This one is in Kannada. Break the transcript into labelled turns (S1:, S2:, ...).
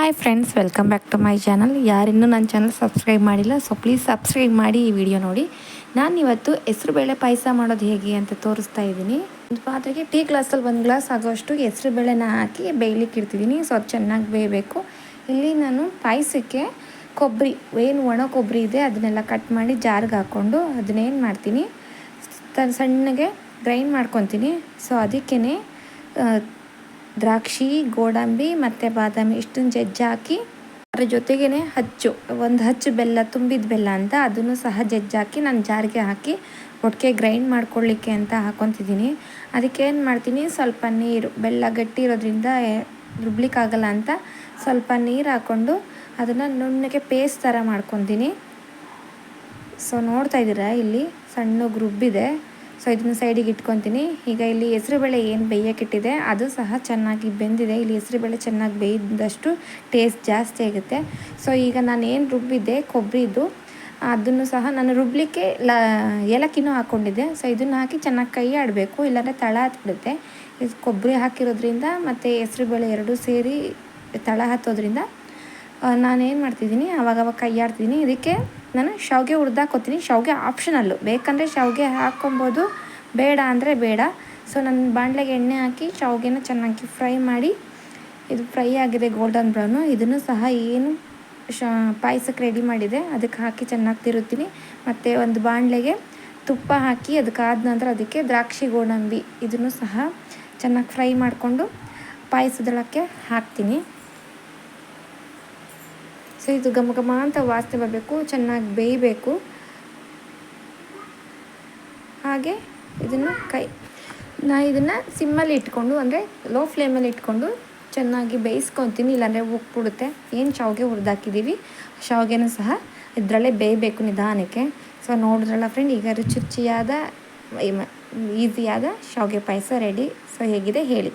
S1: Hi friends welcome back to my channel ಯಾರಿನ್ನೂ ನನ್ನ ಚಾನಲ್ ಸಬ್ಸ್ಕ್ರೈಬ್ ಮಾಡಿಲ್ಲ ಸೊ ಪ್ಲೀಸ್ ಸಬ್ಸ್ಕ್ರೈಬ್ ಮಾಡಿ ಈ ವಿಡಿಯೋ ನೋಡಿ. ನಾನು ಇವತ್ತು ಹೆಸರುಬೇಳೆ ಪಾಯಸ ಮಾಡೋದು ಹೇಗೆ ಅಂತ ತೋರಿಸ್ತಾ ಇದ್ದೀನಿ. ಒಂದು ಪಾತ್ರೆಗೆ ಟೀ ಗ್ಲಾಸಲ್ಲಿ ಒಂದು ಗ್ಲಾಸ್ ಆಗೋಷ್ಟು ಹೆಸರುಬೇಳೆನ ಹಾಕಿ ಬೇಯಲಿಕ್ಕೆ ಇಡ್ತಿದ್ದೀನಿ. ಸೊ ಅದು ಚೆನ್ನಾಗಿ ಬೇಯಬೇಕು. ಇಲ್ಲಿ ನಾನು ಪಾಯಸಕ್ಕೆ ಕೊಬ್ಬರಿ, ಏನು ಒಣ ಕೊಬ್ಬರಿ ಇದೆ ಅದನ್ನೆಲ್ಲ ಕಟ್ ಮಾಡಿ ಜಾರ್ಗೆ ಹಾಕ್ಕೊಂಡು ಅದನ್ನೇನು ಮಾಡ್ತೀನಿ ಸಣ್ಣಗೆ ಗ್ರೈಂಡ್ ಮಾಡ್ಕೊತೀನಿ. ಸೊ ಅದಕ್ಕೇ ದ್ರಾಕ್ಷಿ, ಗೋಡಂಬಿ ಮತ್ತು ಬಾದಾಮಿ ಇಷ್ಟನ್ನು ಜಜ್ಜಿ ಹಾಕಿ ಅದರ ಜೊತೆಗೇ ಹಚ್ಚು, ಒಂದು ಹಚ್ಚು ಬೆಲ್ಲ, ತುಂಬಿದ ಬೆಲ್ಲ ಅಂತ ಅದನ್ನು ಸಹ ಜಜ್ಜಾಕಿ ನಾನು ಜಾರಿಗೆ ಹಾಕಿ ಒಟ್ಟಿಗೆ ಗ್ರೈಂಡ್ ಮಾಡ್ಕೊಳ್ಳಿಕ್ಕೆ ಅಂತ ಹಾಕೊತಿದ್ದೀನಿ. ಅದಕ್ಕೆ ಏನು ಮಾಡ್ತೀನಿ, ಸ್ವಲ್ಪ ನೀರು, ಬೆಲ್ಲ ಗಟ್ಟಿ ಇರೋದ್ರಿಂದ ರುಬ್ಲಿಕ್ಕಾಗಲ್ಲ ಅಂತ ಸ್ವಲ್ಪ ನೀರು ಹಾಕ್ಕೊಂಡು ಅದನ್ನು ನುಣ್ಣಗೆ ಪೇಸ್ಟ್ ಥರ ಮಾಡ್ಕೊತೀನಿ. ಸೊ ನೋಡ್ತಾ ಇದ್ದೀರಾ, ಇಲ್ಲಿ ಸಣ್ಣಗೆ ರುಬ್ಬಿದೆ. ಸೊ ಇದನ್ನ ಸೈಡಿಗೆ ಇಟ್ಕೊತೀನಿ. ಈಗ ಇಲ್ಲಿ ಹೆಸರುಬೇಳೆ ಏನು ಬೇಯೋಕ್ಕಿಟ್ಟಿದೆ ಅದು ಸಹ ಚೆನ್ನಾಗಿ ಬೆಂದಿದೆ. ಇಲ್ಲಿ ಹೆಸರುಬೇಳೆ ಚೆನ್ನಾಗಿ ಬೇಯ್ದಷ್ಟು ಟೇಸ್ಟ್ ಜಾಸ್ತಿ ಆಗುತ್ತೆ. ಸೊ ಈಗ ನಾನು ಏನು ರುಬ್ಬಿದ್ದೆ ಕೊಬ್ಬರಿದು ಅದನ್ನು ಸಹ ನಾನು ರುಬ್ಲಿಕ್ಕೆ ಲ, ಏಲಕ್ಕಿನೂ ಹಾಕ್ಕೊಂಡಿದ್ದೆ ಸೊ ಇದನ್ನು ಹಾಕಿ ಚೆನ್ನಾಗಿ ಕೈ ಆಡಬೇಕು, ಇಲ್ಲಾಂದರೆ ತಳ ಹತ್ಬಿಡುತ್ತೆ. ಇದು ಕೊಬ್ಬರಿ ಹಾಕಿರೋದ್ರಿಂದ ಮತ್ತು ಹೆಸರುಬೇಳೆ ಎರಡೂ ಸೇರಿ ತಳ ಹತ್ತೋದ್ರಿಂದ ನಾನೇನು ಮಾಡ್ತಿದ್ದೀನಿ, ಅವಾಗವಾಗ ಅವಾಗ ಕೈ ಆಡ್ತಿದ್ದೀನಿ. ಇದಕ್ಕೆ ನಾನು ಶಾವಿಗೆ ಹುರಿದಾಕೋತೀನಿ. ಶಾವಿಗೆ ಆಪ್ಷನಲ್ಲು ಬೇಕಂದರೆ ಶಾವಿಗೆ ಹಾಕ್ಕೊಬೋದು. ಬೇಡ ಅಂದರೆ ಬೇಡ. ಸೊ ನಾನು ಬಾಣಲೆಗೆ ಎಣ್ಣೆ ಹಾಕಿ ಶಾವಿಗೆನ ಚೆನ್ನಾಗಿ ಫ್ರೈ ಮಾಡಿ, ಇದು ಫ್ರೈ ಆಗಿದೆ ಗೋಲ್ಡನ್ ಬ್ರೌನು ಇದನ್ನು ಸಹ ಏನು ಶಾ, ಪಾಯಸಕ್ಕೆ ರೆಡಿ ಮಾಡಿದೆ. ಅದಕ್ಕೆ ಹಾಕಿ ಚೆನ್ನಾಗಿ ತಿರುತ್ತೀನಿ ಮತ್ತು ಒಂದು ಬಾಣಲೆಗೆ ತುಪ್ಪ ಹಾಕಿ ಅದಕ್ಕಾದ ನಂತರ ಅದಕ್ಕೆ ದ್ರಾಕ್ಷಿ ಗೋಡಂಬಿ. ಇದನ್ನು ಸಹ ಚೆನ್ನಾಗಿ ಫ್ರೈ ಮಾಡಿಕೊಂಡು ಪಾಯಸದೊಳಕ್ಕೆ ಹಾಕ್ತೀನಿ. ಸೊ ಇದು ಘಮ ಘಮ ಅಂತ ವಾಸನೆ ಬರಬೇಕು, ಚೆನ್ನಾಗಿ ಬೇಯಬೇಕು. ಹಾಗೆ ಇದನ್ನು ಕೈ, ನಾ ಇದನ್ನು ಸಿಮ್ಮಲ್ಲಿ ಇಟ್ಕೊಂಡು, ಅಂದರೆ ಲೋ ಫ್ಲೇಮಲ್ಲಿ ಇಟ್ಕೊಂಡು ಚೆನ್ನಾಗಿ ಬೇಯಿಸ್ಕೊತೀನಿ, ಇಲ್ಲಾಂದರೆ ಉಪ್ಪಿಬಿಡುತ್ತೆ ಏನು ಶಾವಿಗೆ ಹುರಿದಾಕಿದ್ದೀವಿ ಶಾವಿಗೆನೂ ಸಹ ಇದರಲ್ಲೇ ಬೇಯಬೇಕು ನಿಧಾನಕ್ಕೆ. ಸೊ ನೋಡಿದ್ರಲ್ಲ ಫ್ರೆಂಡ್ ಈಗ ರುಚಿ ರುಚಿಯಾದ ಈಸಿಯಾದ ಶಾವಿಗೆ ಪಾಯಸ ರೆಡಿ ಸೊ ಹೇಗಿದೆ ಹೇಳಿ.